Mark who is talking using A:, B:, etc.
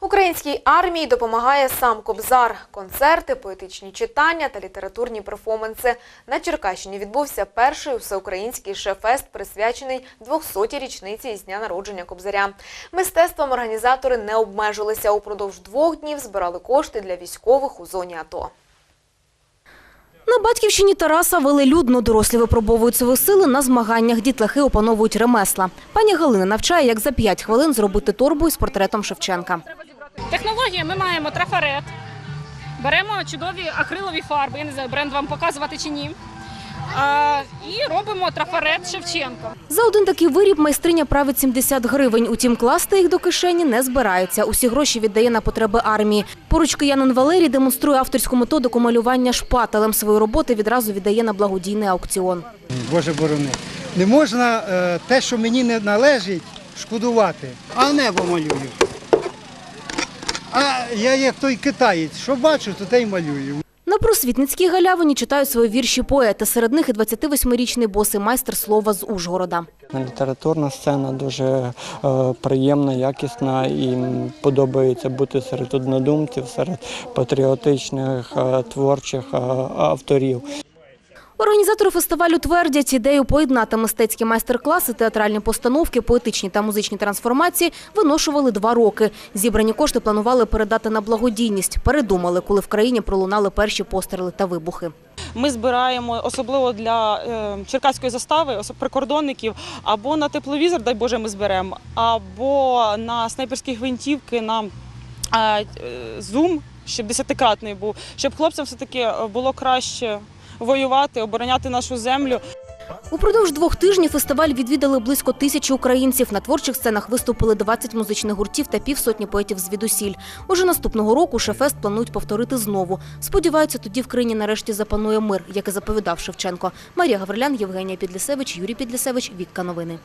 A: Українській армії допомагає сам Кобзар. Концерти, поетичні читання та літературні перформанси. На Черкащині відбувся перший всеукраїнський шефест, присвячений 200-й річниці з дня народження Кобзаря. Мистецтвом організатори не обмежилися. Упродовж двох днів збирали кошти для військових у зоні АТО.
B: На батьківщині Тараса велелюдно дорослі випробовують свої сили на змаганнях. Дітлахи опановують ремесла. Пані Галина навчає, як за 5 хвилин зробити торбу із портретом Шевченка.
C: Технологія ми маємо трафарет, беремо чудові акрилові фарби, я не знаю, бренд вам показувати чи ні. А, і робимо трафарет Шевченка.
B: За один такий виріб майстриня править 70 гривень. Утім, класти їх до кишені не збирається. Усі гроші віддає на потреби армії. Поруч киянин Валерій демонструє авторську методику малювання шпателем. Свої роботи відразу віддає на благодійний аукціон.
D: Боже борони. Не можна е, те, що мені не належить, шкодувати. А небо малюю. А я як той китаєць, що бачу, то те й малюю.
B: На просвітницькій галявині читають свої вірші поети. Серед них і 28-річний босий майстер слова з Ужгорода.
E: Літературна сцена дуже е, приємна, якісна і подобається бути серед однодумців, серед патріотичних е, творчих е, авторів.
B: Організатори фестивалю твердять, ідею поєднати мистецькі майстер-класи, театральні постановки, поетичні та музичні трансформації виношували два роки. Зібрані кошти планували передати на благодійність. Передумали, коли в країні пролунали перші постріли та вибухи.
F: Ми збираємо особливо для е, черкаської застави, прикордонників, або на тепловізор, дай Боже, ми зберемо, або на снайперські гвинтівки, на е, е, зум, щоб десятикратний був, щоб хлопцям все-таки е, було краще воювати, обороняти нашу землю.
B: Упродовж двох тижнів фестиваль відвідали близько тисячі українців. На творчих сценах виступили 20 музичних гуртів та півсотні поетів звідусіль. Уже наступного року Шефест планують повторити знову. Сподіваються, тоді в країні нарешті запанує мир, як і заповідав Шевченко. Марія Гаврилян, Євгенія Підлісевич, Юрій Підлісевич, Вікка Новини.